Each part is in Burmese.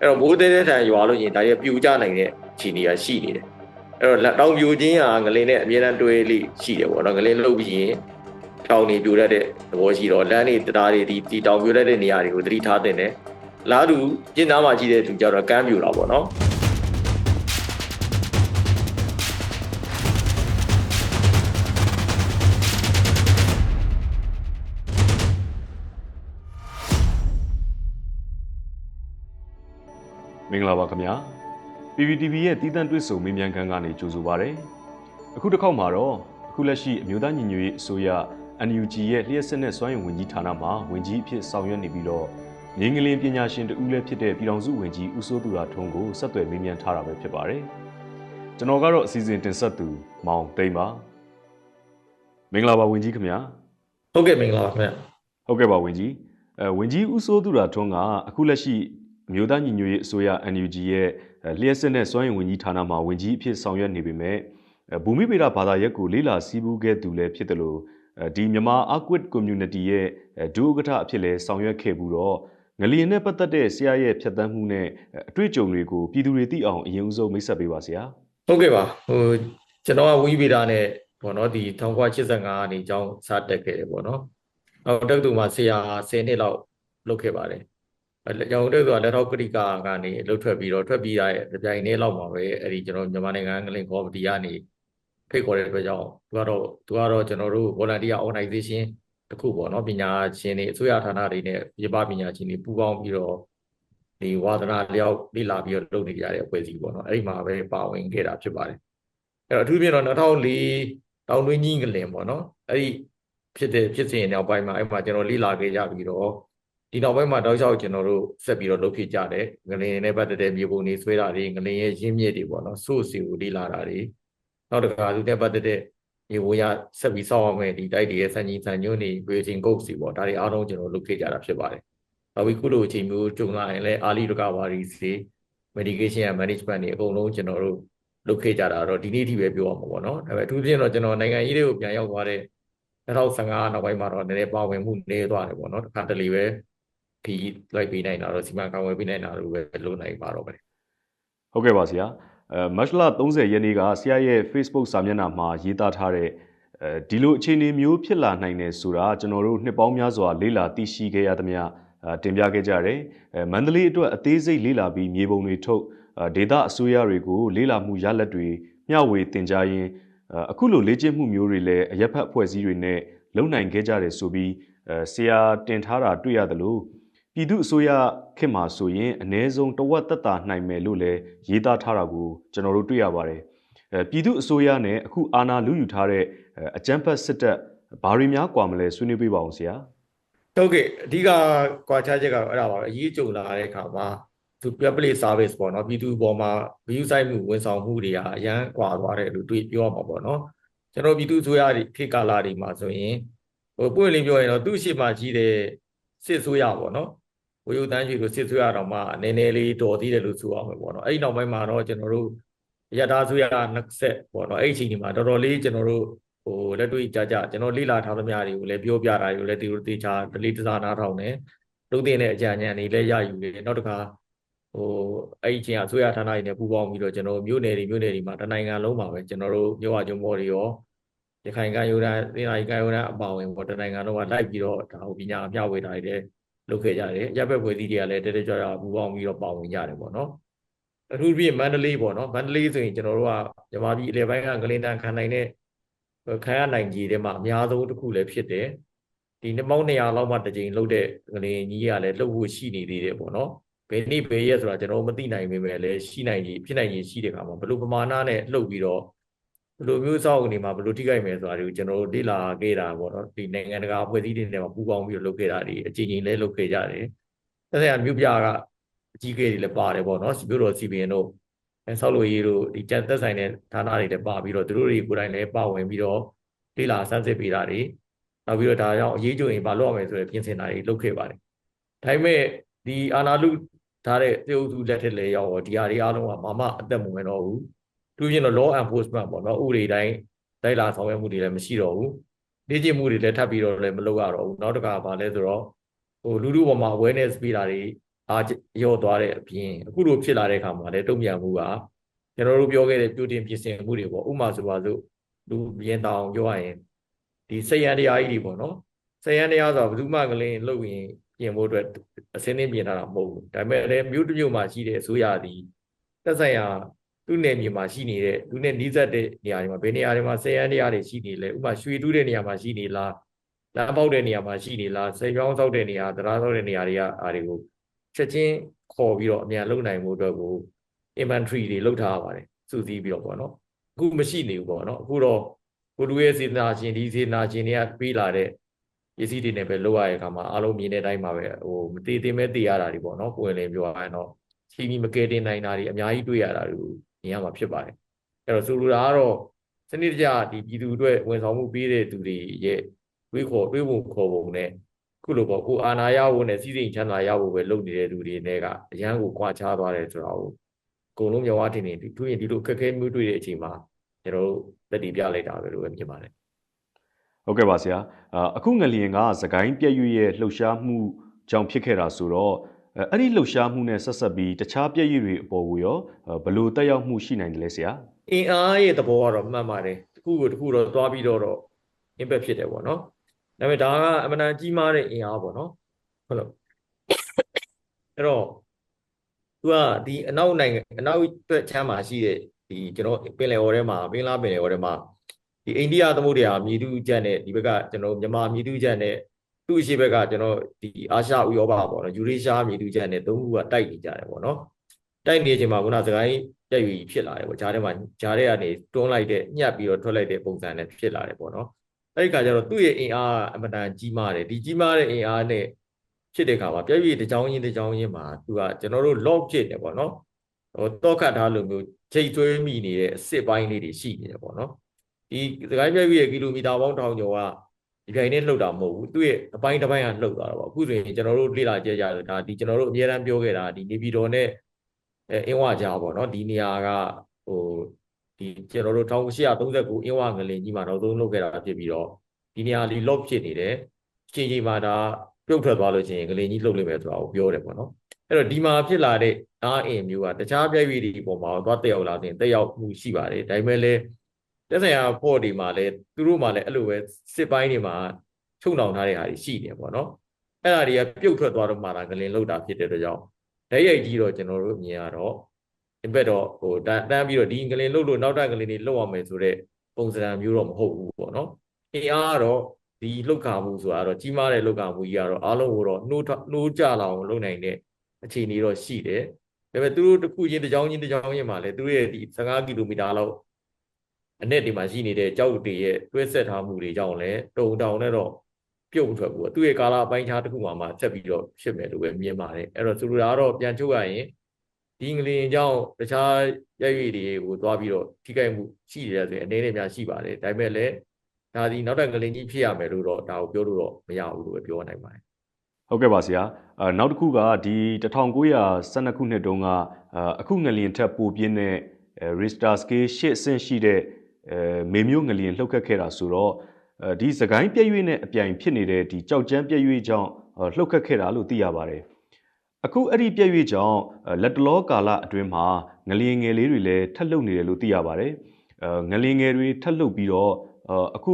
အဲ့တော့မိုးသေးတဲ့ထန်ရွာလို့ရင်ဒါရပြူကြနိုင်တဲ့ခြေနေရရှိနေတယ်အဲ့တော့တောင်ပြူချင်းဟာငလင်းနဲ့အမြဲတမ်းတွဲလိရှိတယ်ပေါ့နော်ငလင်းလှုပ်ပြီးရင်တောင်နေပြူတတ်တဲ့သဘောရှိတော့လမ်းတွေတရားတွေဒီဒီတောင်ပြူတတ်တဲ့နေရာတွေကိုသတိထားတင်တယ်လားသူကျင်းသားမှာရှိတဲ့သူကြတော့ကမ်းပြူတာပေါ့နော် င်္ဂလာပါခင်ဗျာ PPTV ရဲ့တည်တံ့တွေ့ဆုံမေးမြန်းခန်းကနေကြိုဆိုပါရစေအခုတစ်ခေါက်မှာတော့အခုလက်ရှိအမျိုးသားညီညွတ်ရေးအစိုးရ NUG ရဲ့လျှက်စစ်နဲ့စွမ်းရည်ဝန်ကြီးဌာနမှာဝန်ကြီးအဖြစ်ဆောင်ရွက်နေပြီးတော့ငင်းကလေးပညာရှင်တဦးလည်းဖြစ်တဲ့ပြည်တော်စုဝန်ကြီးဦးစိုးသူရထွန်းကိုဆက်သွယ်မေးမြန်းထားတာပဲဖြစ်ပါတယ်ကျွန်တော်ကတော့အစီအစဉ်တင်ဆက်သူမောင်တိန်ပါမင်္ဂလာပါဝန်ကြီးခင်ဗျာဟုတ်ကဲ့မင်္ဂလာပါခင်ဗျဟုတ်ကဲ့ပါဝန်ကြီးအဲဝန်ကြီးဦးစိုးသူရထွန်းကအခုလက်ရှိ အမျိုးသားညီညွတ်ရေးအစိုးရ NUG ရဲ့အဲလျှက်စစ်နဲ့စွမ်းရည်ဝန်ကြီးဌာနမှာဝန်ကြီးအဖြစ်ဆောင်ရွက်နေပေမဲ့အဲဘူမိဗေဒဘာသာရပ်ကိုလေးလာစီးပူးခဲ့သူလည်းဖြစ်တယ်လို့အဲဒီမြန်မာ Aquid Community ရဲ့အဲဒုဥက္ကဋ္ဌအဖြစ်လည်းဆောင်ရွက်ခဲ့ပြီးတော့ငလျင်နဲ့ပတ်သက်တဲ့ဆရာရဲ့ဖြတ်သန်းမှုနဲ့အဲအတွေ့အကြုံတွေကိုပြည်သူတွေသိအောင်အရင်ဦးဆုံးမိတ်ဆက်ပေးပါဆရာဟုတ်ကဲ့ပါဟိုကျွန်တော်ကဝီဗီဒါနဲ့ပေါ့နော်ဒီ1985ကနေကျောင်းစတက်ခဲ့တယ်ပေါ့နော်အော်တက်တူမှာဆရာ10နှစ်လောက်လုပ်ခဲ့ပါတယ် အဲကျောင်းတက်တူကလက်ထောက်ကတိကာကနေလှုပ်ထွက်ပြီးတော့ထွက်ပြီးရတဲ့ကြိုင်နေ့လောက်မှာပဲအဲ့ဒီကျွန်တော်မြန်မာနိုင်ငံငလင်ကော်မတီကနေဖိတ်ခေါ်တဲ့အတွက်ကြောင့်သူကတော့သူကတော့ကျွန်တော်တို့ volunteer organization တခုပေါ့နော်ပညာရှင်တွေအစိုးရဌာနတွေနဲ့ပြပပညာရှင်တွေပူးပေါင်းပြီးတော့ဒီဝါသနာလျောက်လေ့လာပြီးတော့လုပ်နေကြတဲ့အဖွဲ့အစည်းပေါ့နော်အဲ့ဒီမှာပဲပါဝင်ခဲ့တာဖြစ်ပါတယ်အဲ့တော့အထူးဖြင့်တော့2004တောင်တွင်းကြီးငလင်ပေါ့နော်အဲ့ဒီဖြစ်တဲ့ဖြစ်စဉ်နောက်ပိုင်းမှာအဲ့မှာကျွန်တော်လေ့လာခဲ့ကြပြီးတော့ ဒီနောက်ပိုင်းမှာတောက်လျှောက်ကျွန်တော်တို့ဆက်ပြီးတော့လုပ်ဖြစ်ကြတယ်ငလင်နဲ့ပတ်သက်တဲ့မြေပုံတွေဆွဲတာတွေငလင်ရဲ့ရင်းမြစ်တွေပေါ့နော် source တွေကိုလေ့လာတာတွေနောက်တစ်ခါသူနဲ့ပတ်သက်တဲ့ရေဝရဆက်ပြီးစောက်အောင်မယ်ဒီတိုက်တွေရဲ့စံကြီးစံညွန်းတွေ breathing codes တွေပေါ့ဒါတွေအားလုံးကျွန်တော်လုပ်ခဲ့ကြတာဖြစ်ပါတယ်နောက်ပြီးခုလိုအချိန်မျိုးကြုံလာရင်လည်း early recovery စီ medication နဲ့ management တွေအကုန်လုံးကျွန်တော်တို့လုပ်ခဲ့ကြတာတော့ဒီနေ့အထိပဲပြောရမှာပေါ့နော်ဒါပေမဲ့အထူးသဖြင့်တော့ကျွန်တော်နိုင်ငံရေးတွေကိုပြန်ရောက်သွားတဲ့2015နောက်ပိုင်းမှာတော့နည်းနည်းပါဝင်မှုနည်းသွားတယ်ပေါ့နော်တစ်ခါတလေပဲ ဒီလိုက်ပေးနိုင်တာတော့စီမံကောင်းဝယ်ပေးနိုင်တာလို့ပဲလုပ်နိုင်ပါတော့ပဲဟုတ်ကဲ့ပါဆရာအဲမတ်လ30ရက်နေ့ကဆရာရဲ့ Facebook စာမျက်နှာမှာရေးသားထားတဲ့အဲဒီလိုအခြေအနေမျိုးဖြစ်လာနိုင်တယ်ဆိုတာကျွန်တော်တို့နှစ်ပေါင်းများစွာလေ့လာသိရှိခဲ့ရသမျှအဲတင်ပြခဲ့ကြတယ်အဲမန္တလေးအတွက်အသေးစိတ်လေ့လာပြီးမြေပုံတွေထုတ်အဲဒေတာအစိုးရတွေကိုလေ့လာမှုရလဒ်တွေမျှဝေတင်ကြားရင်းအဲအခုလိုလေ့ကျင့်မှုမျိုးတွေလည်းအရက်ဖက်အဖွဲ့အစည်းတွေနဲ့လုံနိုင်ခဲ့ကြတယ်ဆိုပြီးအဲဆရာတင်ထားတာတွေ့ရတယ်လို့ ပြည်သူအစိုးရခေတ်မှာဆိုရင်အ ਨੇ ဆုံးတဝက်သက်သာနိုင်မယ်လို့လည်းရေးသားထားတာကိုကျွန်တော်တို့တွေ့ရပါတယ်။အဲပြည်သူအစိုးရနဲ့အခုအာဏာလူယူထားတဲ့အကြမ်းဖက်စစ်တပ်ဘာတွေများကွာမလဲဆွေးနွေးပေးပါအောင်ဆရာဟုတ်ကဲ့အဓိကကွာခြားချက်ကတော့အဲ့ဒါပါပဲအရေးကြုံလာတဲ့အခါမှာသူ public service ပေါ့နော်ပြည်သူပေါ်မှာ view site မှုဝန်ဆောင်မှုတွေကအရန်ကွာသွားတယ်လို့တွေ့ပြောရမှာပေါ့နော်ကျွန်တော်ပြည်သူအစိုးရတွေခေတ်ကာလတွေမှာဆိုရင်ဟိုပွင့်လင်းပြောရင်တော့သူ့ရှိမှကြီးတဲ့စစ်အစိုးရပေါ့နော် ဝေယုတန်းကြီးလိုစစ်အစိုးရတော်မှနည်းနည်းလေးတော်သေးတယ်လို့ဆိုအောင်ပဲပေါ့နော်အဲ့ဒီနောက်ပိုင်းမှာတော့ကျွန်တော်တို့ရတာအစိုးရနှစ်ဆက်ပေါ့နော်အဲ့ဒီအချိန်ဒီမှာတော်တော်လေးကျွန်တော်တို့ဟိုလက်တွေ့ကြကြကျွန်တော်လေ့လာထားသမျှတွေကိုလည်းပြောပြတာတွေကိုလည်းဒီလိုတေချာဒလိတစားနားထောင်တယ်လုပ်တဲ့အကြံဉာဏ်တွေလည်းရယူတယ်နောက်တစ်ခါဟိုအဲ့ဒီအချိန်အစိုးရဌာနတွေနဲ့ပူးပေါင်းပြီးတော့ကျွန်တော်မြို့နယ်တွေမြို့နယ်တွေမှာတနိုင်ငံလုံးမှာပဲကျွန်တော်တို့မြို့ဝကျုံမော်တွေရောရခိုင်ကရိုးတန်းသင်္သာရီကရိုးတန်းအပါဝင်ပေါ့တနိုင်ငံလုံးကလိုက်ပြီးတော့ဒါဟိုပညာအမျှဝေတာတွေလည်း လုပ်ခဲ့ကြတယ်ရပ်ဘက်ဖွဲ့စည်းတွေကလည်းတက်တက်ကြွကြွပူးပေါင်းပြီးတော့ပါဝင်ကြတယ်ပေါ့နော်အထူးဖြင့်မန္တလေးပေါ့နော်မန္တလေးဆိုရင်ကျွန်တော်တို့ကမြမပြည်အလေပိုင်းကဂလင်တန်ခံနိုင်တဲ့ခံရနိုင်ကြီးတဲ့မှာအများဆုံးတစ်ခုလည်းဖြစ်တယ်ဒီနှစ်ပေါင်း200လောက်မှတစ်ကြိမ်လှုပ်တဲ့ဂလင်ကြီးကလည်းလှုပ်ဖို့ရှိနေသေးတယ်ပေါ့နော်ဘယ်နေ့ဘယ်ရက်ဆိုတာကျွန်တော်မသိနိုင်ပေမဲ့လည်းရှိနိုင်ကြီးဖြစ်နိုင်ကြီးရှိတဲ့ခါမှာဘလို့ပမာဏနဲ့လှုပ်ပြီးတော့ ဘလို့မျိုးစောက်ကနေမှာဘလို့ထိခိုက်မယ်ဆိုတာတွေကိုကျွန်တော်တို့လေ့လာခဲ့တာပေါ့နော်ဒီနိုင်ငံတကာအဖွဲ့အစည်းတွေနဲ့ပူးပေါင်းပြီးတော့လုပ်ခဲ့တာဒီအချိန်ချင်းလည်းလုပ်ခဲ့ကြတယ်။ဆက်ဆက်မြို့ပြကအကြီးအကဲတွေလည်းပါတယ်ပေါ့နော်မြို့တော်စီပင်တို့အဲဆောက်လို့ရေးတို့ဒီကျန်သက်ဆိုင်တဲ့ဌာနတွေလည်းပါပြီးတော့သူတို့တွေကိုယ်တိုင်လည်းပါဝင်ပြီးတော့လေ့လာစမ်းစစ်ပေးတာတွေနောက်ပြီးတော့ဒါကြောင့်အရေးကြုံရင်ဘာလုပ်ရမလဲဆိုတဲ့ပြင်ဆင်တာတွေလုပ်ခဲ့ပါတယ်။ဒါပေမဲ့ဒီအာနာလူထားတဲ့သေအုပ်စုလက်ထက်လေရောက်တော့ဒီဟာတွေအားလုံးကဘာမှအသက်မဝင်တော့ဘူး။ သူပြင်တော့ law enforcement ပေါ့နော်ဥပဒေတိုင်းတိုက်လာဆောင်ရွက်မှုတွေလည်းမရှိတော့ဘူး။လေ့ကျင့်မှုတွေလည်းထပ်ပြီးတော့လည်းမလုပ်ရတော့ဘူး။နောက်တစ်ခါဘာလဲဆိုတော့ဟိုလူလူပေါ်မှာ awareness ပေးတာတွေအားရော့သွားတဲ့အပြင်အခုလိုဖြစ်လာတဲ့အခါမှာလည်းတုံ့ပြန်မှုကကျွန်တော်တို့ပြောခဲ့တဲ့ပြုတင်ပြင်ဆင်မှုတွေပေါ့ဥပမာဆိုပါစို့လူရင်တောင်ပြောရရင်ဒီစက်ရန်တရားကြီးတွေပေါ့နော်စက်ရန်တရားဆိုတာဘယ်သူမှကလေးလှုပ်ရင်ပြင်ဖို့အတွက်အစင်းင်းပြင်ထားတာမဟုတ်ဘူးဒါပေမဲ့လည်းမြို့တစ်မြို့မှာရှိတဲ့အစိုးရသည်တက်ဆိုင်ရာ သူ့နယ်မြေမှာရှိနေတဲ့သူနဲ့နီးစပ်တဲ့နေရာတွေမှာဘယ်နေရာတွေမှာစက်ရန်တရားတွေရှိနေလဲဥပမာရွှေတူးတဲ့နေရာမှာရှိနေလားလမ်းပေါက်တဲ့နေရာမှာရှိနေလားစေပြောင်းဆောက်တဲ့နေရာတရားဆောက်တဲ့နေရာတွေကအားတွေကိုချက်ချင်းခေါ်ပြီးတော့အမြန်လုပ်နိုင်မှုအတွက်ကို inventory တွေလုပ်ထားရပါတယ်စုစည်းပြီးတော့ပေါ့နော်အခုမရှိနေဘူးပေါ့နော်အခုတော့ကိုလူရဲ့စေတနာရှင်ဒီစေတနာရှင်တွေကပြီးလာတဲ့ပစ္စည်းတွေနဲ့ပဲလုပ်ရတဲ့အခါမှာအားလုံးမြင်တဲ့အတိုင်းပါပဲဟိုမတည်တင်မဲ့တည်ရတာတွေပေါ့နော်ကိုယ်လည်းပြောရရင်တော့ချီမီမကယ်တင်နိုင်တာတွေအများကြီးတွေ့ရတာတွေ မြင်ရမှာဖြစ်ပါတယ်အဲ့တော့ဆိုလိုတာကတော့စနစ်တကျဒီပြည်သူအတွက်ဝန်ဆောင်မှုပေးတဲ့သူတွေရဲ့တွေးခေါ်တွေးပုံခေါ်ပုံနဲ့ခုလိုပေါ့ကိုအာနာရဖို့နဲ့စီးစိမ်ချမ်းသာရဖို့ပဲလုပ်နေတဲ့သူတွေနဲ့ကအရန်ကိုကြွားချသွားတယ်ဆိုတာကိုအကုန်လုံးမြဝတင်နေသူရင်ဒီလိုခက်ခဲမျိုးတွေ့တဲ့အချိန်မှာကျွန်တော်တို့လက်တီပြလိုက်တာပဲလို့ပဲမြင်ပါတယ်ဟုတ်ကဲ့ပါဆရာအာအခုငလျင်ကသကိုင်းပြည့်ရွရဲ့လှုပ်ရှားမှုကြောင့်ဖြစ်ခဲ့တာဆိုတော့ အဲအဲ့ဒီလှုပ်ရှားမှုနဲ့ဆက်ဆက်ပြီးတခြားပြည့်ရွတွေအပေါ်ကိုရောဘယ်လိုတက်ရောက်မှုရှိနိုင်တယ်လဲဆရာအင်အားရဲ့သဘောကတော့မှန်ပါတယ်တစ်ခုကိုတစ်ခုတော့သွားပြီးတော့တော့ impact ဖြစ်တယ်ပေါ့နော်ဒါပေမဲ့ဒါကအမှန်တန်ကြီးမားတဲ့အင်အားပေါ့နော်ဟုတ်လို့အဲ့တော့သူကဒီအနောက်နိုင်ငံအနောက်ဘက်ချမ်းမှာရှိတဲ့ဒီကျွန်တော်ပင်လယ်အော်ထဲမှာပင်လားပင်လယ်အော်ထဲမှာဒီအိန္ဒိယသမုဒ္ဒရာမြေတူးကျန်တဲ့ဒီဘက်ကကျွန်တော်မြန်မာမြေတူးကျန်တဲ့ သူ့အရှိဘက်ကကျွန်တော်ဒီအာရှဥရောပပေါ့နော်ယူရေးရှားမြေတူးကျန်တဲ့သုံးခုကတိုက်နေကြတယ်ပေါ့နော်တိုက်နေချိန်မှာခုနစကိုင်းပြည့်ရည်ဖြစ်လာတယ်ပေါ့ဂျားထဲမှာဂျားထဲကနေတွန်းလိုက်တဲ့ညှပ်ပြီးတော့ထွက်လိုက်တဲ့ပုံစံနဲ့ဖြစ်လာတယ်ပေါ့နော်အဲ့ဒီခါကျတော့သူ့ရဲ့အင်အားအမတန်ကြီးမားတယ်ဒီကြီးမားတဲ့အင်အားနဲ့ဖြစ်တဲ့ခါမှာပြည့်ရည်တစ်ကြောင်းချင်းတစ်ကြောင်းချင်းမှာသူကကျွန်တော်တို့ lock ဖြစ်တယ်ပေါ့နော်ဟိုတော့ခတ်ထားလို့မျိုးချိန်သွေးမိနေတဲ့အစ်စ်ပိုင်းလေးတွေရှိနေတယ်ပေါ့နော်ဒီစကိုင်းပြည့်ရည်ရဲ့ကီလိုမီတာပေါင်းထောင်ကျော်က ဒီပြိုင်နဲ့လှုပ်တာမဟုတ်ဘူးသူ့ရဲ့အပိုင်းတစ်ပိုင်းကလှုပ်သွားတာပေါ့အခုဆိုရင်ကျွန်တော်တို့လေ့လာကြကြတယ်ဒါဒီကျွန်တော်တို့အများအားပြောခဲ့တာဒီနေပြည်တော်နဲ့အဲအင်းဝကြားပေါ့နော်ဒီနေရာကဟိုဒီကျွန်တော်တို့1839အင်းဝငလင်ကြီးမှာတော့သုံးလုပ်ခဲ့တာဖြစ်ပြီးတော့ဒီနေရာလီ lock ဖြစ်နေတယ်ချိန်ချိန်မှာဒါပြုတ်ထွက်သွားလို့ရှိရင်ငလင်ကြီးလှုပ်လိမ့်မယ်ဆိုတာကိုပြောတယ်ပေါ့နော်အဲ့တော့ဒီမှာဖြစ်လာတဲ့အားအင်မျိုးကတခြားပြည့်ရည်တွေပေါ်မှာသွားတက်ရောက်လာတဲ့တက်ရောက်မှုရှိပါတယ်ဒါပေမဲ့လည်း တက်ဆိုင်ရာဖို့ဒီမှာလည်းသူတို့မှလည်းအဲ့လိုပဲစစ်ပိုင်းတွေမှာချုပ်နှောင်ထားတဲ့ဟာတွေရှိနေပေါ့နော်အဲ့ဒါတွေကပြုတ်ထွက်သွားတော့မှလာငလင်လှုပ်တာဖြစ်တဲ့အတွက်ကြောင့်လက်ရိုက်ကြီးတော့ကျွန်တော်တို့မြင်ရတော့ impact တော့ဟိုတန်းပြီးတော့ဒီငလင်လှုပ်လို့နောက်တက်ငလင်တွေလှုပ်အောင်မယ်ဆိုတော့ပုံစံမျိုးတော့မဟုတ်ဘူးပေါ့နော်အင်အားကတော့ဒီလှုပ်ခါမှုဆိုတာတော့ကြီးမားတဲ့လှုပ်ခါမှုကြီးကတော့အားလုံးကိုတော့နှိုးနှိုးကြလာအောင်လုပ်နိုင်တဲ့အခြေအနေတော့ရှိတယ်ဒါပေမဲ့သူတို့တစ်ခုချင်းတစ်ကြောင်းချင်းတစ်ကြောင်းချင်းမှာလည်းသူတို့ရဲ့ဒီ15ကီလိုမီတာလောက် အနက်ဒီမှာရှိနေတဲ့ကြောက်တွေရဲ့တွဲဆက်ထားမှုတွေကြောင့်လည်းတုံတောင်နဲ့တော့ပြုတ်ထွက်ဘူးသူ့ရဲ့ကာလအပိုင်းခြားတစ်ခုမှမှချက်ပြီးတော့ဖြစ်မယ်လို့ပဲမြင်ပါတယ်အဲ့တော့ဆိုလိုတာကတော့ပြန်ချုပ်ရရင်ဒီငလင်ကြောင့်တခြားရိုက်ရည်တွေကိုသွားပြီးတော့ထိခိုက်မှုရှိတယ်ဆိုရင်အနေနဲ့များရှိပါတယ်ဒါပေမဲ့လည်းဒါဒီနောက်တဲ့ငလင်ကြီးဖြစ်ရမယ်လို့တော့ဒါကိုပြောလို့တော့မရဘူးလို့ပဲပြောနိုင်ပါတယ်ဟုတ်ကဲ့ပါဆရာအဲနောက်တစ်ခုကဒီ1912ခုနှစ်တုန်းကအခုငလျင်ထက်ပိုပြင်းတဲ့ Richter scale 8အဆင့်ရှိတဲ့ အဲမေမျိုးငလျင်လှုပ်ခတ်ခဲ့တာဆိုတော့ဒီသကိုင်းပြည့်ရွေ့နဲ့အပြိုင်ဖြစ်နေတဲ့ဒီကြောက်ကျန်းပြည့်ရွေ့ကြောင့်လှုပ်ခတ်ခဲ့တာလို့သိရပါတယ်အခုအဲ့ဒီပြည့်ရွေ့ကြောင့်လက်တလောကာလအတွင်းမှာငလျင်ငယ်လေးတွေလည်းထပ်လှုပ်နေတယ်လို့သိရပါတယ်အဲငလျင်ငယ်တွေထပ်လှုပ်ပြီးတော့အခု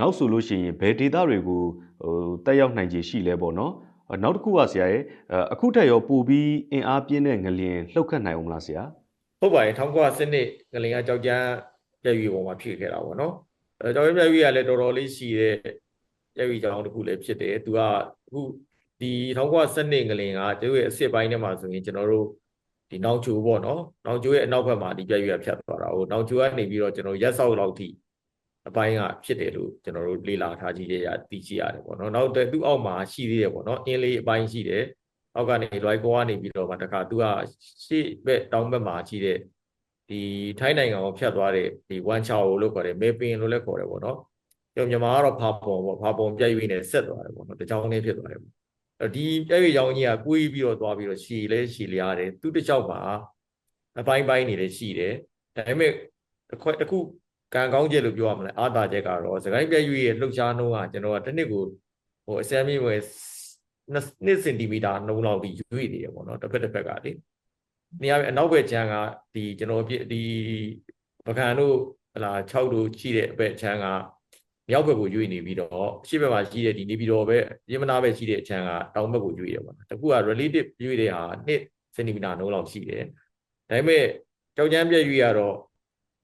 နောက်ဆိုလို့ရှိရင်ဘယ်ဒေတာတွေကိုဟိုတက်ရောက်နိုင်ခြေရှိလဲပေါ့နော်နောက်တစ်ခုကဆရာရဲ့အခုထက်ရောပိုပြီးအင်အားပြင်းတဲ့ငလျင်လှုပ်ခတ်နိုင်အောင်မလားဆရာဟုတ်ပါတယ်1900နှစ်ငလင်ကကြောက်ကြမ်း ပြည့်ရွေပေါ်မှာဖြစ်ခဲ့တာပေါ့နော်အဲကြောက်ကြမ်းပြည့်ရွေကလည်းတော်တော်လေးရှိတဲ့ပြည့်ရွေကြောင်တစ်ခုလည်းဖြစ်တယ်သူကအခုဒီ1900နှစ်ငလင်ကကျိုးရဲ့အစ်စ်ပိုင်းထဲမှာဆိုရင်ကျွန်တော်တို့ဒီနောင်ချိုပေါ့နော်နောင်ချိုရဲ့အနောက်ဘက်မှာဒီပြည့်ရွေကဖြတ်သွားတာဟိုနောင်ချိုကနေပြီးတော့ကျွန်တော်ရက်ဆောက်လောက်ထိအပိုင်းကဖြစ်တယ်လို့ကျွန်တော်တို့လေ့လာထားကြည့်ရသိကြရတယ်ပေါ့နော်နောက်သူ့အောက်မှာရှိသေးတယ်ပေါ့နော်အင်းလေးအပိုင်းရှိတယ်အောက်ကနေလွိုက်ကောကနေပြီးတော့မှတခါသူကရှေ့ဘက်တောင်ဘက်မှာရှိတဲ့ ဒီထိုင်းနိုင်ငံကိုဖြတ်သွားတဲ့ဒီဝမ်ချာကိုလို့ခေါ်တယ်မေပင်လို့လည်းခေါ်တယ်ပေါ့နော်ကျော်မြန်မာကတော့ဖာပုံပေါ့ဖာပုံပြည့်ရွေးနေဆက်သွားတယ်ပေါ့နော်တကြောင်လေးဖြစ်သွားတယ်ပေါ့အဲဒီပြည့်ရွေးကြောင်ကြီးကကိုးပြီးတော့သွားပြီးတော့ရှည်လဲရှည်လျားတယ်သူတစ်ကြောက်မှာအပိုင်းပိုင်းနေလည်းရှိတယ်ဒါပေမဲ့တစ်ခွက်တစ်ခုကံကောင်းချက်လို့ပြောရမလဲအာသာချက်ကတော့စကိုင်းပြည့်ရွေးရဲ့လှုပ်ရှားနှုန်းကကျွန်တော်ကတစ်နှစ်ကိုဟိုအစမ်းမီဝယ်2စင်တီမီတာနှုံးလောက်ဒီရွေ့နေတယ်ပေါ့နော်တစ်ဖက်တစ်ဖက်ကလေ နေရာအနောက်ဘက်ခြမ်းကဒီကျွန်တော်ဒီပကံတို့ဟလာ6တို့ရှိတဲ့အဘက်ခြမ်းကမြောက်ဘက်ကိုရွေ့နေပြီးတော့ရှေ့ဘက်မှာရှိတဲ့ဒီနေပြီးတော့ပဲရမနာဘက်ရှိတဲ့အခြမ်းကတောင်ဘက်ကိုရွေ့တယ်ပေါ့နော်တခုက relative ရွေ့တဲ့ဟာ2စင်တီမီတာနှုံးလောက်ရှိတယ်ဒါပေမဲ့ကြောက်ကြမ်းပြည့်ရွေ့ရတော့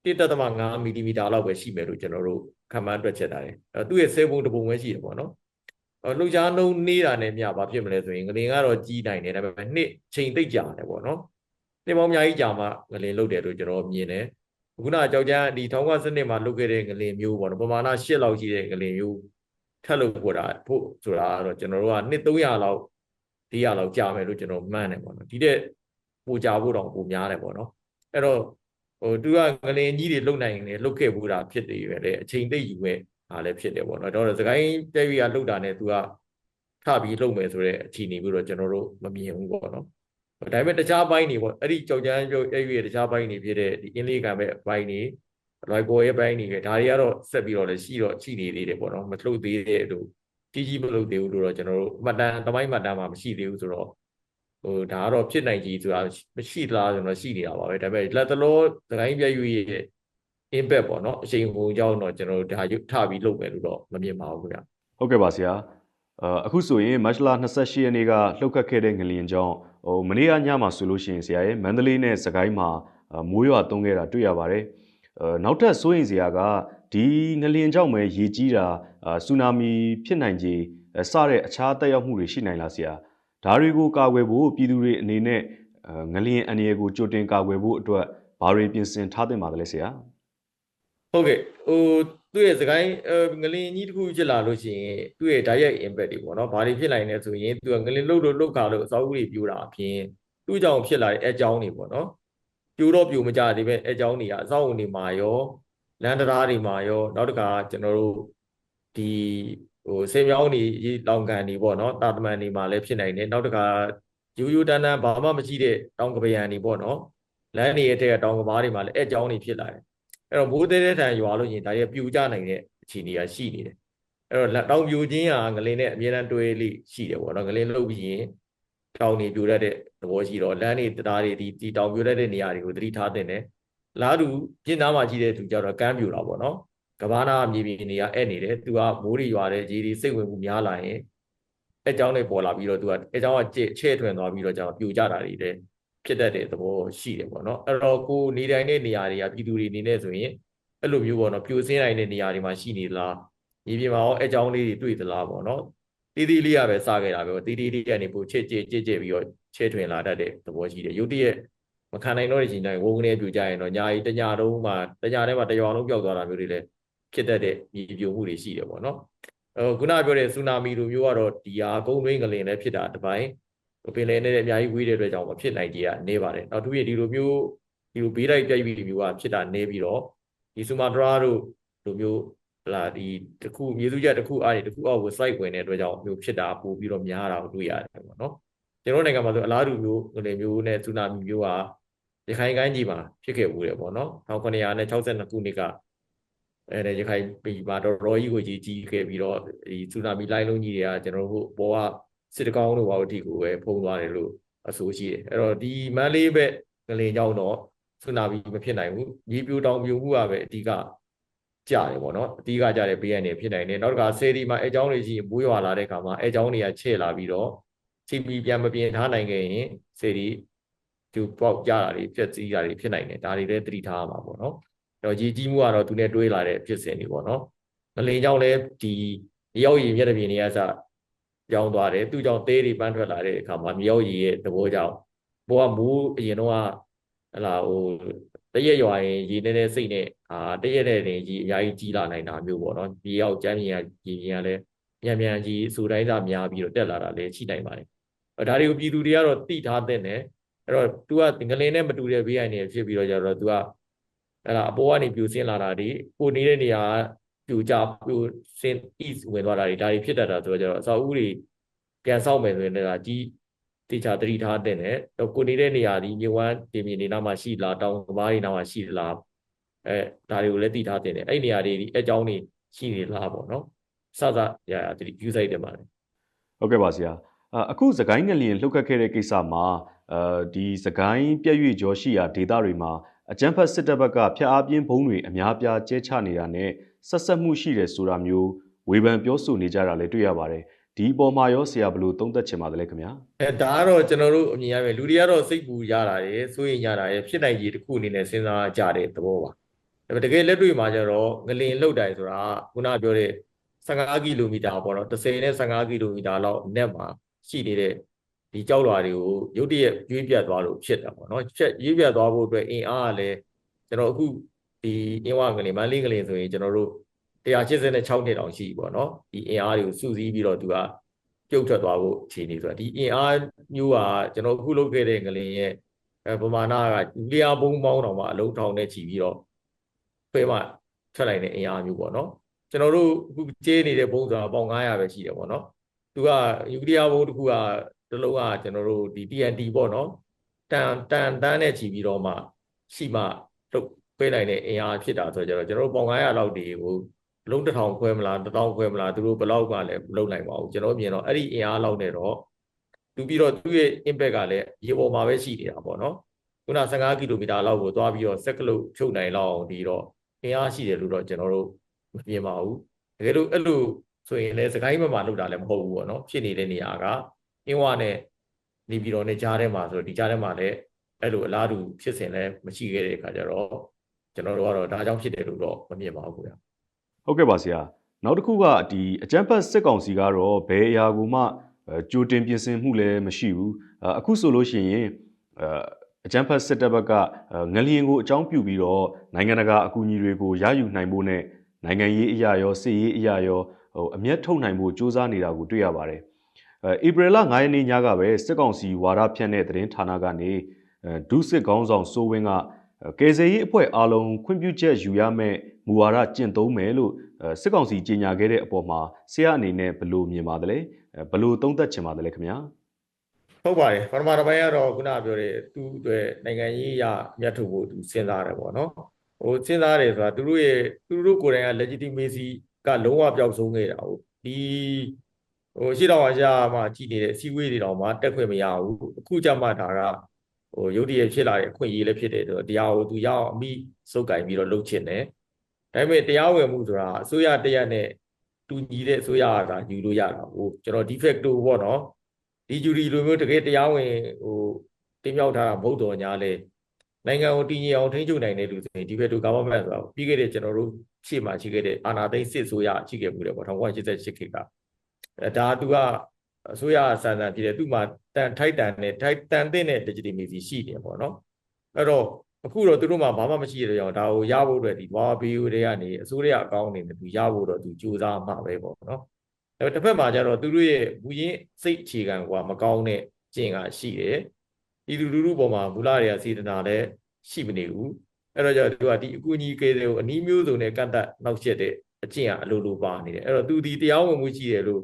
1.5မီလီမီတာလောက်ပဲရှိမယ်လို့ကျွန်တော်တို့ခန့်မှန်းတွက်ချက်တာတယ်အဲသူ့ရဲ့ဆဲပုံတစ်ပုံပဲရှိတယ်ပေါ့နော်လှုပ်ရှားနှုံးနေတာနဲ့မြဘာဖြစ်မလဲဆိုရင်ငလင်ကတော့ကြီးနိုင်တယ်ဒါပေမဲ့နှစ်ချိန်သိပ်ကြာတယ်ပေါ့နော် နှစ်ပေါင်းအများကြီးကြာမှငလင်လုတ်တယ်လို့ကျွန်တော်မြင်တယ်ခုနကြောက်ကြမ်းဒီထောင်ကစနစ်မှာလုတ်ခဲ့တဲ့ငလင်မျိုးပေါ့နော်ပမာဏ၈လောက်ရှိတဲ့ငလင်မျိုးထပ်လုတ်ဖို့တာဖို့ဆိုတာကတော့ကျွန်တော်တို့ကနှစ်300လောက်400လောက်ကြာမယ်လို့ကျွန်တော်မှန်းတယ်ပေါ့နော်ဒီတဲ့ပိုကြာဖို့တော့ပိုများတယ်ပေါ့နော်အဲ့တော့ဟိုသူကငလင်ကြီးတွေလုတ်နိုင်တယ်လုတ်ခဲ့ဘူးတာဖြစ်တယ်ပဲလေအချိန်သိပ်ယူမဲ့ဟာလည်းဖြစ်တယ်ပေါ့နော်တော့စကိုင်းတဲရီကလုတ်တာနဲ့သူကထပြီးလုတ်မယ်ဆိုတဲ့အခြေအနေမျိုးတော့ကျွန်တော်တို့မမြင်ဘူးပေါ့နော် ဒါပေမဲ့တခြားဘိုင်းတွေပေါ့အဲ့ဒီကြောက်ကြမ်းပြုတ်အဲ့ဒီတခြားဘိုင်းတွေဖြစ်တဲ့ဒီအင်းလေးကံပဲဘိုင်းတွေလိုက်ပေါ်ရဲ့ဘိုင်းတွေပဲဒါတွေကတော့ဆက်ပြီးတော့လည်းရှိတော့ရှိနေသေးတယ်ပေါ့နော်မလှုပ်သေးတဲ့တို့ကြီးကြီးမလှုပ်သေးဘူးလို့တော့ကျွန်တော်တို့မှတ်တမ်းတမိုင်းမှတ်တမ်းမှာမရှိသေးဘူးဆိုတော့ဟိုဒါကတော့ဖြစ်နိုင်ကြီးဆိုတာမရှိသလားဆိုတော့ရှိနေတာပါပဲဒါပေမဲ့လက်တလောသခိုင်းပြည့်ရွေးရဲ့ impact ပေါ့နော်အချိန်ဟိုကြောင်းတော့ကျွန်တော်တို့ဒါထပြီးလုပ်မယ်လို့တော့မမြင်ပါဘူးခင်ဗျဟုတ်ကဲ့ပါဆရာအခုဆိုရင်မတ်လ28ရက်နေ့ကလှုပ်ခတ်ခဲ့တဲ့ငလျင်ကြောင့် ဟိုမနေ့ကညမှာဆိုလို့ရှိရင်ဆရာရဲ့မန္တလေးနဲ့စကိုင်းမှာမိုးရွာသွန်းခဲ့တာတွေ့ရပါတယ်။နောက်ထပ်စိုးရင်ဆရာကဒီငလျင်ကြောင့်ပဲရေကြီးတာဆူနာမီဖြစ်နိုင်ခြေစတဲ့အခြားတက်ရောက်မှုတွေရှိနိုင်လားဆရာ။ဒါတွေကိုကာကွယ်ဖို့ပြည်သူတွေအနေနဲ့ငလျင်အန္တရာယ်ကိုကြိုတင်ကာကွယ်ဖို့အတွက်ဘာတွေပြင်ဆင်ထားသင့်ပါသလဲဆရာ။ဟုတ်ကဲ့ဟို သူ့ရဲ့စကိုင်းငလင်ကြီးတစ်ခုဖြစ်လာလို့ရှိရင်သူ့ရဲ့ direct impact တွေပေါ့နော်ဘာတွေဖြစ်နိုင်လဲဆိုရင်သူကငလင်လုတ်လို့လုတ်ခါလို့အစောကြီးပြိုးတာအပြင်သူ့ကြောင့်ဖြစ်လာတဲ့အကြောင်းတွေပေါ့နော်ပြိုးတော့ပြိုးမကြသေးပဲအကြောင်းတွေကအစောဝင်တွေမှာရောလမ်းတရားတွေမှာရောနောက်တစ်ခါကျွန်တော်တို့ဒီဟိုဆေးမြောင်းတွေလောင်ကန်တွေပေါ့နော်တာတမန်တွေမှာလည်းဖြစ်နိုင်တယ်နောက်တစ်ခါယူယူတန်းတန်းဘာမှမရှိတဲ့တောင်ကပယံတွေပေါ့နော်လမ်းတွေရဲ့တဲ့တောင်ကဘာတွေမှာလည်းအကြောင်းတွေဖြစ်လာတယ် အဲ့တော့မိုးသေးတဲ့ထန်ရွာလို့ရင်ဒါရဲ့ပြူကြနိုင်တဲ့အခြေအနေကရှိနေတယ်အဲ့တော့တောင်ပြူချင်းဟာငလင်းနဲ့အမြဲတမ်းတွဲလေးရှိတယ်ပေါ့နော်ငလင်းလုတ်ပြီးရင်တောင်နေပြူတတ်တဲ့သဘောရှိတော့လမ်းတွေတရားတွေဒီဒီတောင်ပြူတတ်တဲ့နေရာတွေကိုသတိထားတဲ့နဲ့လားတူပြင်သားမှာကြီးတဲ့သူကြတော့ကမ်းပြူတာပေါ့နော်ကဘာနာမြေပြင်နေရာအဲ့နေတယ်သူကမိုးတွေရွာတဲ့ကြီးတွေစိတ်ဝင်မှုများလာရင်အဲကြောင်းတွေပေါ်လာပြီးတော့သူကအဲကြောင်းကချဲ့ထွင်သွားပြီးတော့ကျွန်တော်ပြူကြတာတွေတဲ့ ဖြစ်တတ်တဲ့သဘောရှိတယ်ပေါ့နော်အဲ့တော့ကိုနေတိုင်းတဲ့နေရာတွေကပြည်သူတွေအနေနဲ့ဆိုရင်အဲ့လိုမျိုးပေါ့နော်ပြိုစင်းနိုင်တဲ့နေရာတွေမှာရှိနေလားမြေပြင်မှာရောအကြောင်းလေးတွေတွေ့သလားပေါ့နော်တီးတီးလေးရပဲစခဲ့တာပဲတီးတီးလေးကနေပိုချစ်ချစ်ချစ်ချစ်ပြီးတော့ချဲထွင်လာတတ်တဲ့သဘောရှိတယ်ရုတ်တရက်မခံနိုင်တော့တဲ့ချိန်တိုင်းဝုန်းကနေပြူကြရင်တော့ညာကြီးတညာလုံးမှာတညာထဲမှာတရွာလုံးပျောက်သွားတာမျိုးတွေလည်းဖြစ်တတ်တဲ့မြေပြိုမှုတွေရှိတယ်ပေါ့နော်အဲခုနပြောတဲ့ဆူနာမီလိုမျိုးကတော့ဒီဟာကုန်းတွင်းကလင်လည်းဖြစ်တာတစ်ပိုင်း ပင်လယ်နဲ့အများကြီးဝေးတဲ့အတွက်ကြောင့်မဖြစ်နိုင်ကြီးကနေပါတယ်နောက်သူပြဒီလိုမျိုးဒီလိုဘေးတိုက်ပြိုက်ပြီးမျိုးကဖြစ်တာနေပြီးတော့ဒီဆူမာတရာတို့လိုမျိုးဟလာဒီတခုမြေစုချက်တခုအားတွေတခုအောက်ကို site ဝင်တဲ့အတွက်ကြောင့်မျိုးဖြစ်တာပို့ပြီးတော့များတာကိုတွေ့ရတယ်ပေါ့နော်ကျွန်တော်နိုင်ငံမှာဆိုအလားတူမျိုးငလေမျိုးနဲ့ဆူနာမီမျိုးကရခိုင်ကိုင်းကြီးမှာဖြစ်ခဲ့ဘူးတယ်ပေါ့နော်1962ခုနှစ်ကအဲရခိုင်ပြည်မှာတော့ရော်ကြီးကိုကြီးကြီးခဲ့ပြီးတော့ဒီဆူနာမီလိုင်းလုံးကြီးတွေကကျွန်တော်တို့ဘောက စစ်တကောင်းတို့ဘာလို့ဒီကိုပဲဖုံးသွားတယ်လို့အဆိုရှိတယ်အဲ့တော့ဒီမန်းလေးပဲကလေးကြောင့်တော့ဆူနာမီမဖြစ်နိုင်ဘူးရေပြိုတောင်ပြိုမှုကပဲအဓိကကြတယ်ပေါ့နော်အဓိကကြတဲ့ဘေးကနေဖြစ်နိုင်တယ်နောက်တစ်ခါဆယ်ဒီမှာအဲကြောင်းတွေကြီးမိုးရွာလာတဲ့ခါမှာအဲကြောင်းတွေကချဲ့လာပြီးတော့စီပီပြန်မပြင်ထားနိုင်ခဲ့ရင်ဆယ်ဒီသူပေါက်ကြတာတွေပြက်စီးတာတွေဖြစ်နိုင်တယ်ဒါတွေလည်းသတိထားရမှာပေါ့နော်အဲ့တော့ရေကြီးမှုကတော့သူနဲ့တွဲလာတဲ့ဖြစ်စဉ်တွေပေါ့နော်မလင်ကြောင့်လည်းဒီရောက်ရည်မျက်နှာပြင်တွေကစ ပြောင်းသွားတယ်သူကြောင့်သေးတွေပန်းထွက်လာတဲ့အခါမှာမြောက်ရည်ရဲ့သဘောကြောင့်ဘောကမူးအရင်တော့ဟလာဟိုတရက်ရွာရင်ရေနေနေစိတ်နဲ့အာတရက်နဲ့တင်ကြီးအများကြီးကြီးလာနိုင်တာမျိုးပေါ့နော်ဒီရောက်ကျမ်းမြင်ရကြီးမြင်ရလဲမြန်မြန်ကြီးစူတိုင်းသာများပြီးတော့တက်လာတာလည်းရှိနိုင်ပါတယ်ဒါတွေကိုပြည်သူတွေကတော့သိထားတဲ့နဲ့အဲ့တော့ तू ကငလင်းနဲ့မတူတဲ့ဘေးအိုင်နေဖြစ်ပြီးတော့ကြတော့ तू ကအဲ့ဒါအပေါ်ကနေပြူစင်းလာတာဒီကိုနေတဲ့နေရာ ပြူကြပြူစင်း east ဝင်သွားတာဒီဒါတွေဖြစ်တတ်တာဆိုတော့ကျတော့အစာအုပ်တွေပြန်ဆောက်မယ်ဆိုရင်လည်းကြီးတေချာတတိထားတဲ့နဲ့တော့ကိုနေတဲ့နေရာဒီမြေဝမ်းဒီမြေနေနာမှာရှိလားတောင်ကဘားတွေနာမှာရှိလားအဲဒါတွေကိုလည်းတည်ထားတဲ့နဲ့အဲ့နေရာတွေဒီအကြောင်းတွေရှိနေလားပေါ့နော်စစရရဒီ view site တွေမှာလေဟုတ်ကဲ့ပါဆရာအာအခုစကိုင်းငလျင်လှုပ်ခတ်ခဲ့တဲ့ကိစ္စမှာအဲဒီစကိုင်းပြည့်ရွေ့ကြောရှိရာဒေသတွေမှာ အကြမ်းဖက်စစ်တပ်ဘက်ကဖျက်အားပြင်းဘုံတွေအများပြားကျဲချနေတာနဲ့ဆက်ဆက်မှုရှိတယ်ဆိုတာမျိုးဝေဖန်ပြောဆိုနေကြတာလည်းတွေ့ရပါတယ်ဒီအပေါ်မှာရောဆရာဘယ်လိုသုံးသပ်ချင်ပါတယ်လဲခင်ဗျာအဲဒါကတော့ကျွန်တော်တို့အမြင်ရမယ်လူတွေကတော့စိတ်ပူရတာရယ်စိုးရိမ်ရတာရယ်ဖြစ်နိုင်ကြီးတစ်ခုအနေနဲ့စဉ်းစားကြတဲ့သဘောပါဒါပေမဲ့တကယ်လက်တွေ့မှာကျတော့ငလင်လှုပ်တိုင်းဆိုတာခုနပြောတဲ့15ကီလိုမီတာပေါ့နော်30နဲ့15ကီလိုမီတာလောက်အနက်မှာရှိနေတဲ့ ဒီကြောက်လွာတွေကိုရုတ်တရက်ရွေးပြတ်သွားလို့ဖြစ်တာပေါ့နော်ဖြက်ရွေးပြတ်သွားဖို့အတွက်အင်အားကလည်းကျွန်တော်အခုဒီအင်ဝကလေးမန္တလေးကလေးဆိုရင်ကျွန်တော်တို့186နှစ်တောင်ရှိပေါ့နော်ဒီအင်အားတွေကိုစုစည်းပြီးတော့သူကပြုတ်ထွက်သွားဖို့အခြေအနေဆိုတာဒီအင်အားမျိုးကကျွန်တော်အခုလုပ်ခဲ့တဲ့ကလေးရဲ့ပမာဏကလျာဘုံပေါင်းတော့မှအလုံးထောင်နဲ့ချီပြီးတော့ဖဲမှထွက်လိုက်တဲ့အင်အားမျိုးပေါ့နော်ကျွန်တော်တို့အခုကျေးနေတဲ့ဘုံဆိုတာပေါင်900ပဲရှိတယ်ပေါ့နော်သူကယူကလီးယားဘုံတစ်ခုက တစ်လုံးကကျွန်တော်တို့ဒီ TNT ပေါ့နော်တန်တန်တန်းနဲ့ချီပြီးတော့မှရှိမှထုတ်ပေးနိုင်တဲ့အင်အားဖြစ်တာဆိုတော့ကျွန်တော်တို့ပေါင်900လောက်ဒီကိုလုံးတစ်ထောင်ခွဲမလားတစ်ထောင်ခွဲမလားသူတို့ဘယ်လောက်ကလည်းမလုပ်နိုင်ပါဘူးကျွန်တော်မြင်တော့အဲ့ဒီအင်အားလောက်နဲ့တော့သူပြီးတော့သူ့ရဲ့ impact ကလည်းရေပေါ်မှာပဲရှိနေတာပေါ့နော်ခုန15ကီလိုမီတာလောက်ကိုသွားပြီးတော့စက်ကလုတ်ဖြုတ်နိုင်လောက်အောင်ဒီတော့အင်အားရှိတယ်လို့တော့ကျွန်တော်တို့မမြင်ပါဘူးတကယ်လို့အဲ့လိုဆိုရင်လည်းစကိုင်းဘက်မှာလောက်တာလည်းမဟုတ်ဘူးပေါ့နော်ဖြစ်နေတဲ့နေရာက အင်းဝနဲ့နေပြည်တော်နဲ့ကြားထဲမှာဆိုတော့ဒီကြားထဲမှာလည်းအဲ့လိုအလားတူဖြစ်စဉ်လည်းမရှိခဲ့တဲ့အခါကျတော့ကျွန်တော်တို့ကတော့ဒါကြောင့်ဖြစ်တယ်လို့တော့မမြင်ပါဘူးခင်ဗျာဟုတ်ကဲ့ပါဆရာနောက်တစ်ခုကဒီအကြမ်းဖက်စစ်ကောင်စီကတော့ဘယ်အရာကိုမှအဲကြိုတင်ပြင်ဆင်မှုလည်းမရှိဘူးအဲအခုဆိုလို့ရှိရင်အဲအကြမ်းဖက်စစ်တပ်ဘက်ကအဲငလျင်ကိုအကြောင်းပြုပြီးတော့နိုင်ငံတကာအကူအညီတွေကိုရယူနိုင်ဖို့နဲ့နိုင်ငံရေးအရာရောစစ်ရေးအရာရောဟိုအမျက်ထုတ်နိုင်ဖို့စ조사နေတာကိုတွေ့ရပါတယ်အဲ ဧပြီလ9ရက်နေ့ညကပဲစစ်ကောင်စီဝါဒဖြန့်တဲ့သတင်းဌာနကနေအဲဒုစစ်ကောင်းဆောင်စိုးဝင်းကကယ်ဆယ်ရေးအဖွဲ့အားလုံးခွင့်ပြုချက်ယူရမယ့်မူဝါဒကျင့်သုံးမယ်လို့စစ်ကောင်စီကြေညာခဲ့တဲ့အပေါ်မှာဆရာအနေနဲ့ဘယ်လိုမြင်ပါသလဲဘယ်လိုသုံးသပ်ချင်ပါသလဲခင်ဗျာဟုတ်ပါတယ်ပထမတစ်ပိုင်းကတော့ခုနပြောတဲ့သူ့အတွက်နိုင်ငံရေးရမြတ်ထုတ်ဖို့သူစဉ်းစားတယ်ပေါ့နော်ဟိုစဉ်းစားတယ်ဆိုတာသူတို့ရဲ့သူတို့ကိုယ်တိုင်က legitimacy ကလုံးဝပျောက်ဆုံးခဲ့တာဟုတ်ဒီ ဟိုရှေ့တော်အရာမှာကြည်နေတဲ့အစည်းအဝေးတွေတောင်မှတက်ခွင့်မရဘူးအခုကြမှဒါကဟိုရုပ်တရက်ဖြစ်လာတဲ့အခွင့်အရေးလည်းဖြစ်တယ်ဆိုတော့တရားကိုသူရအောင်အမိစုပ်ကင်ပြီးတော့လုပ်ချင်တယ်ဒါပေမဲ့တရားဝင်မှုဆိုတာအစိုးရတရက်နဲ့တူညီတဲ့အစိုးရကယူလို့ရတာဟိုကျွန်တော် de facto ပေါ့နော်ဒီဂျူရီလိုမျိုးတကယ်တရားဝင်ဟိုတင်မြောက်ထားတာမဟုတ်တော့ညာလေနိုင်ငံကိုတည်ငြိမ်အောင်ထိန်းချုပ်နိုင်တဲ့လူဆိုရင် de facto government ဆိုတာပြီးခဲ့တဲ့ကျွန်တော်တို့ရှေ့မှာရှိခဲ့တဲ့အာဏာသိမ်းစစ်အစိုးရရှိခဲ့မှုတယ်ပေါ့1988ခေတ်ကအဲ ဒါသူကအစိုးရဆန်ဆန်ဖြစ်တယ်သူ့မှာတန်ထိုက်တန်နဲ့ထိုက်တန်တဲ့ legitimacy ရှိတယ်ပေါ့နော်အဲ့တော့အခုတော့သူတို့မှဘာမှမရှိတဲ့ကြောင့်ဒါကိုရဖို့အတွက်ဒီဘာဘီယိုတွေကနေအစိုးရအကောင်းအနေနဲ့သူရဖို့တော့သူကြိုးစားမှာပဲပေါ့နော်အဲတစ်ဖက်မှာကျတော့သူတို့ရဲ့မူရင်းစိတ်အခြေခံကမကောင်းတဲ့ကျင့်ကရှိတယ်ဒီလူလူလူပေါ်မှာမူလတွေကစေတနာလည်းရှိမနေဘူးအဲ့တော့ကျသူကဒီအကူအညီကေတွေကိုအနည်းမျိုးစုံနဲ့ကန့်သက်နောက်ဆက်တဲ့အကျင့်ကအလိုလိုပါနေတယ်အဲ့တော့သူဒီတရားဝင်မှုရှိတယ်လို့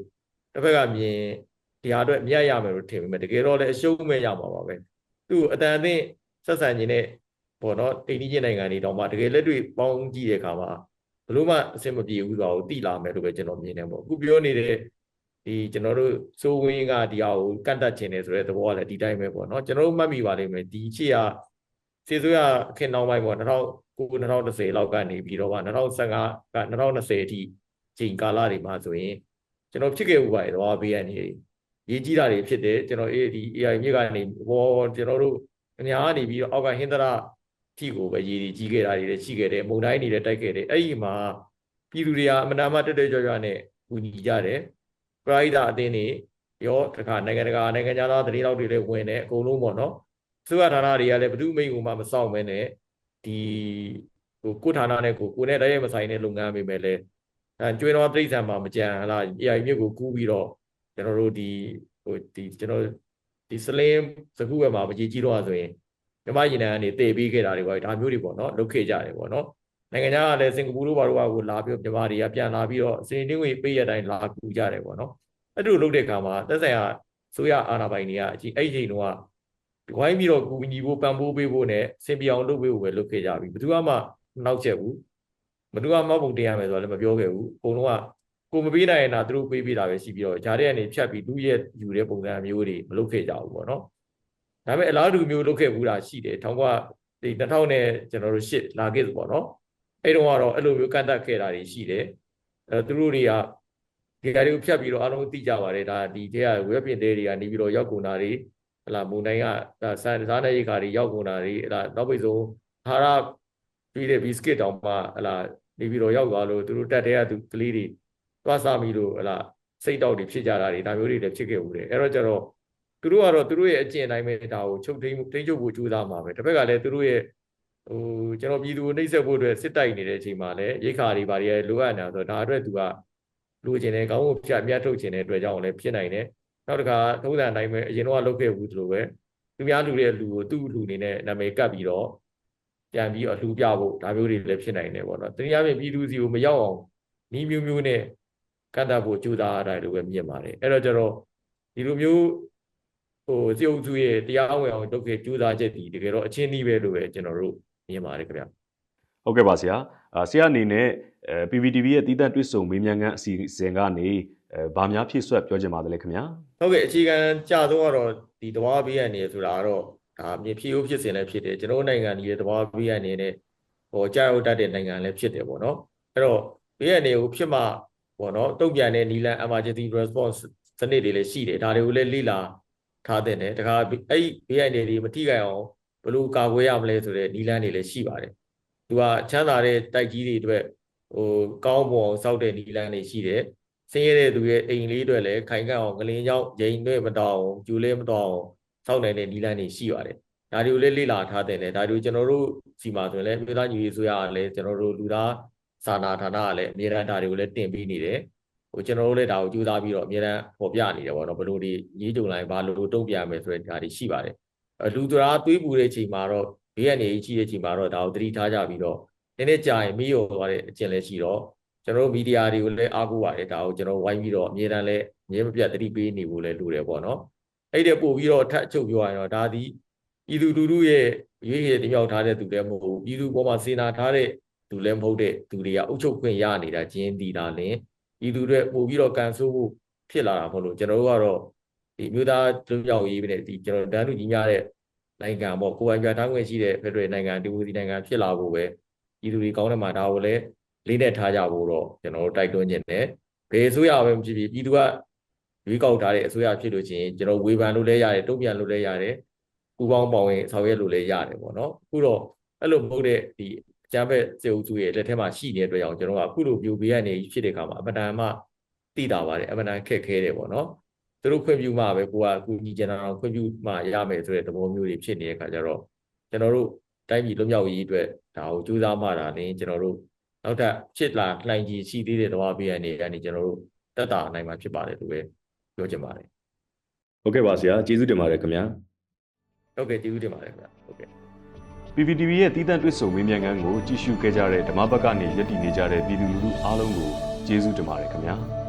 တစ်ဖက်ကမြင်တရားအတွက်မြတ်ရမယ်လို့ထင်ပေမဲ့တကယ်တော့လည်းအရှုံးမဲ့ရမှာပါပဲသူ့အတန်အသင့်ဆက်ဆံခြင်းနဲ့ပေါ့နော်တိတ်တိချင်းနိုင်ငံတွေတောင်မှတကယ်လက်တွေ့ပေါင်းကြည့်တဲ့အခါမှာဘလို့မှအဆင်မပြေဘူးဆိုတာကိုသိလာမယ်လို့ပဲကျွန်တော်မြင်တယ်ပေါ့အခုပြောနေတဲ့ဒီကျွန်တော်တို့စိုးဝင်းကဒီဟာကိုကန့်တတ်ခြင်းတယ်ဆိုတဲ့သဘောကလည်းဒီတိုင်းပဲပေါ့နော်ကျွန်တော်တို့မှတ်မိပါလိမ့်မယ်ဒီချစ်ရစေဆိုရခင်နောက်ပိုင်းပေါ့2009 2010လောက်ကနေပြီးတော့ပါ2015က2020အထိချိန်ကာလတွေမှာဆိုရင် ကျွန်တော်ဖြစ်ခဲ့ဥပါရတော့ဘေးကနေရေးကြီးတာတွေဖြစ်တယ်ကျွန်တော်အေးဒီ AI မြစ်ကနေဘောကျွန်တော်တို့အများကနေပြီးတော့အောက်ကဟင်္ဒရာထိကိုပဲရည်ကြီးခဲ့တာတွေလည်းရှိခဲ့တယ်မုံတိုင်းတွေလည်းတိုက်ခဲ့တယ်အဲ့ဒီမှာပြည်သူတွေကအမနာမတက်တက်ကြွကြွနဲ့ကူညီကြတယ်ပရိုက်တာအသင်းတွေရောတခါနိုင်ငံတကာနိုင်ငံသားသတင်းလောက်တွေလည်းဝင်တယ်အကုန်လုံးပေါ့နော်သူကဌာနတွေကလည်းဘယ်သူမိတ်ကိုမှမစောင့်မဲနဲ့ဒီဟိုကိုဌာနနဲ့ကိုကိုနဲ့တည်းရမဆိုင်တဲ့လုပ်ငန်းပဲပဲလဲ အဲကျွေးတော်တိရစ္ဆာန်မှာမကြံလား AI မြစ်ကိုကူးပြီးတော့ကျွန်တော်တို့ဒီဟိုဒီကျွန်တော်ဒီစလင်းစကူဘက်မှာမကြီးကြီးတော့ဆိုရင်မြမရင်နံကနေတည်ပြီးခဲ့တာတွေပေါ့ဒါမျိုးတွေပေါ့နော်လုပ်ခဲ့ကြတယ်ပေါ့နော်နိုင်ငံခြားကလည်းစင်ကာပူတို့ဘာတို့ကကိုလာပြီးမြမတွေကပြန်လာပြီးတော့စင်တင်းဝင်ပေးရတိုင်းလာကူကြတယ်ပေါ့နော်အဲ့လိုလုပ်တဲ့အခါမှာသက်ဆိုင်ရာဆိုရအာဏာပိုင်တွေကအကြီးအဲ့ဒီချိန်တုန်းကဝိုင်းပြီးတော့ကူညီဖို့ပံ့ပိုးပေးဖို့နဲ့စင်ပြောင်လုပ်ပေးဖို့ပဲလုပ်ခဲ့ကြပြီဘယ်သူမှနောက်ချက်ဘူး ဘယ်သူမှမောက်ပုံတင်ရမယ်ဆိုတော့လည်းမပြောခဲ့ဘူးအကုန်လုံးကကိုမပေးနိုင်ရင်တော့သူတို့ပေးပေးတာပဲရှိပြီးတော့ဂျားတဲ့ကနေဖြတ်ပြီးသူ့ရဲ့ယူတဲ့ပုံစံမျိုးတွေမလုပ်ခဲ့ကြဘူးပေါ့နော်ဒါပေမဲ့အလားတူမျိုးလုပ်ခဲ့ဘူးတာရှိတယ်1900ဒီ2000နဲ့ကျွန်တော်တို့ရှစ်လာခဲ့ပေါ့နော်အဲ့တုန်းကတော့အဲ့လိုမျိုးကန့်တက်ခဲ့တာတွေရှိတယ်အဲသူတို့တွေကဒီဟာတွေကိုဖြတ်ပြီးတော့အားလုံးသိကြပါတယ်ဒါဒီတဲ့ကဝက်ပြင်တဲတွေကနေပြီးတော့ရောက်ကုန်တာတွေဟလာမုန်တိုင်းကဒါစမ်းစားနေရိခါတွေရောက်ကုန်တာတွေဟလာနောက်ပိတ်ဆုံးဟာရပြီးတဲ့ဘီစကစ်တောင်မှဟလာ နေပြီးတော့ရောက်သွားလို့သူတို့တက်တဲ့ကသူကလေးတွေသွားစားမိလို့ဟလာစိတ်တောက်တွေဖြစ်ကြတာတွေဒါမျိုးတွေလည်းဖြစ်ခဲ့ဦးတယ်အဲ့တော့ကျတော့သူတို့ကတော့သူတို့ရဲ့အကျင့်အတိုင်းပဲဒါကိုချုပ်ထိန်ထိန်ချုပ်ဖို့ကြိုးစားမှာပဲတစ်ဖက်ကလည်းသူတို့ရဲ့ဟိုကျွန်တော်ပြည်သူကိုနှိပ်စက်ဖို့အတွက်စစ်တိုက်နေတဲ့အချိန်မှာလည်းရိခါတွေဘာတွေလိုအပ်နေတာဆိုတော့ဒါအတွက်သူကလူကျင်တယ်ကောင်းဖို့ဖြတ်မြတ်ထုတ်ကျင်တဲ့အတွက်ကြောင့်လည်းဖြစ်နိုင်တယ်နောက်တစ်ခါထုံးစံအတိုင်းပဲအရင်တော့လုပ်ခဲ့ဘူးသလိုပဲသူများလူတဲ့လူကိုသူ့လူအနေနဲ့နာမည်ကပ်ပြီးတော့ ပြန်ပြီးအလှူပြဖို့ဒါမျိုးတွေလည်းဖြစ်နိုင်တယ်ပေါ့နော်တနည်းအားဖြင့်ပြည်သူစီကိုမရောက်အောင်နီးမျိုးမျိုးနဲ့ကန့်တတ်ဖို့ကြိုးစားရတာလို့ပဲမြင်ပါတယ်အဲ့တော့ကျတော့ဒီလိုမျိုးဟိုစီအုပ်စုရဲ့တရားဝင်အောင်လုပ်ခဲ့ကြိုးစားချက်ဒီတကယ်တော့အချင်းကြီးပဲလို့ပဲကျွန်တော်တို့မြင်ပါတယ်ခင်ဗျဟုတ်ကဲ့ပါဆရာအာဆရာအနေနဲ့အဲ PPTV ရဲ့တည်တံ့တွစ်ဆုံမေးမြန်းခန်းအစီအစဉ်ကနေအဲဗာများဖြည့်ဆွတ်ပြောချင်ပါတယ်လေခင်ဗျာဟုတ်ကဲ့အခြေခံကြဆုံးကတော့ဒီတဘာဘေးရနေဆိုတာကတော့ ဒါမြေဖြည့်ဦးဖြစ်စဉ်လည်းဖြစ်တယ်ကျွန်တော်တို့နိုင်ငံကြီးရဲ့တဘာဘေးရနေနဲ့ဟိုကြာရောက်တတ်တဲ့နိုင်ငံလည်းဖြစ်တယ်ပေါ့နော်အဲ့တော့ဘေးရနေကိုဖြစ်မှပေါ့နော်တုံ့ပြန်တဲ့နီလန် emergency response စနစ်တွေလည်းရှိတယ်ဒါတွေကိုလည်းလေ့လာထားတဲ့နဲ့တခါအဲ့ဒီဘေးရနေတွေမထိခိုက်အောင်ဘယ်လိုကာကွယ်ရမလဲဆိုတဲ့နီလန်တွေလည်းရှိပါတယ်သူကချမ်းသာတဲ့တိုက်ကြီးတွေအတွက်ဟိုကောင်းမွန်အောင်စောက်တဲ့နီလန်တွေရှိတယ်ဆင်းရဲတဲ့သူရဲ့အိမ်လေးတွေလည်းခိုင်ခန့်အောင်ငလင်းကြောင်းရင်တွေမတောင်းကျူလေးမတောင်း စောက်နိုင်တဲ့နီလန်းတွေရှိပါတယ်။ဒါတွေကိုလည်းလေ့လာထားတဲ့လေဒါတွေကိုကျွန်တော်တို့စီမှာဆိုရင်လည်းပြည်သားညီရေးဆိုရလည်းကျွန်တော်တို့လူသားစာနာဌာနကလည်းအမြဲတမ်းဒါတွေကိုလည်းတင်ပေးနေတယ်။ဟိုကျွန်တော်တို့လည်းဒါကိုကြိုးစားပြီးတော့အမြဲတမ်းပေါ်ပြနေတယ်ပေါ့နော်ဘယ်လိုဒီရေးကြုံလိုက်ဘာလို့တုံ့ပြန်မယ်ဆိုတဲ့ဒါတွေရှိပါတယ်။အလူသားတွေးပူတဲ့ချိန်မှာတော့ဘေးကနေကြီးတဲ့ချိန်မှာတော့ဒါကိုသတိထားကြပြီးတော့နည်းနည်းကြာရင်မိရောသွားတဲ့အကျင့်လည်းရှိတော့ကျွန်တော်တို့မီဒီယာတွေကိုလည်းအားကိုးပါတယ်ဒါကိုကျွန်တော်ဝိုင်းပြီးတော့အမြဲတမ်းလည်းအမြဲမပြတ်သတိပေးနေဖို့လည်းလိုတယ်ပေါ့နော် အဲ့ဒီပို့ပြီးတော့ထပ်ချုပ်ပြောရရင်တော့ဒါဒီပြည်သူလူထုရဲ့ရွေးရည်တမြောက်ထားတဲ့သူလည်းမဟုတ်ဘူးပြည်သူပေါ်မှာစေနာထားတဲ့သူလည်းမဟုတ်တဲ့သူတွေကအုပ်ချုပ်ခွင့်ရနေတာကျင်းတည်တာလင်ပြည်သူတွေပို့ပြီးတော့ကန်ဆိုးဖို့ဖြစ်လာတာမဟုတ်လို့ကျွန်တော်တို့ကတော့ဒီမြို့သားလူမျိုးရေးနဲ့ဒီကျွန်တော်တန်းလူကြီးများတဲ့နိုင်ငံပေါ့ကိုယ်ပိုင်ပြထားခွင့်ရှိတဲ့ဖက်ဒရယ်နိုင်ငံဒီမိုကရေစီနိုင်ငံဖြစ်လာဖို့ပဲပြည်သူတွေကောင်းတဲ့မှာဒါကိုလည်းလေးနဲ့ထားကြဖို့တော့ကျွန်တော်တို့တိုက်တွန်းခြင်းနဲ့ဘယ်အစိုးရပဲမဖြစ်ဖြစ်ပြည်သူက ရွေးကောက်ထားတဲ့အစိုးရဖြစ်လို့ချင်းကျွန်တော်ဝေဖန်လို့လည်းရတယ်တုံ့ပြန်လို့လည်းရတယ်ပူပေါင်းပေါင်းရင်ဆောင်ရွက်လို့လည်းရတယ်ပေါ့နော်အခုတော့အဲ့လိုမဟုတ်တဲ့ဒီအကြမ်းဖက်စေအုပ်စုရဲ့လက်ထက်မှာရှိနေတဲ့အတွက်ကြောင့်ကျွန်တော်ကအခုလိုပြိုပေးရနေဖြစ်တဲ့အခါမှာအပဒံမှတိတာပါတယ်အပဒံခက်ခဲတယ်ပေါ့နော်သူတို့ခွင့်ပြုမှပဲကိုကအခုညီကျန်အောင်ခွင့်ပြုမှရမယ်ဆိုတဲ့သဘောမျိုးတွေဖြစ်နေတဲ့အခါကျတော့ကျွန်တော်တို့တိုင်းပြည်လွတ်မြောက်ရေးအတွက်ဒါကိုကြိုးစားမှတာလင်းကျွန်တော်တို့နောက်ထပ်ဖြစ်လာလှိုင်ကြီးရှိသေးတဲ့သဘာဝပေးရနေကနေကျွန်တော်တို့တက်တာနိုင်မှာဖြစ်ပါတယ်လို့ပဲ ပြောချင်ပါတယ်ဟုတ်ကဲ့ပါဆရာကျေးဇူးတင်ပါတယ်ခင်ဗျာဟုတ်ကဲ့ကျေးဇူးတင်ပါတယ်ခင်ဗျဟုတ်ကဲ့ PPTV ရဲ့တည်တံ့တွစ်ဆုံမေးမြန်းခန်းကိုကြည့်ရှုခဲ့ကြတဲ့ဓမ္မဘက်ကနေယက်တည်နေကြတဲ့ပြည်သူလူထုအားလုံးကိုကျေးဇူးတင်ပါတယ်ခင်ဗျာ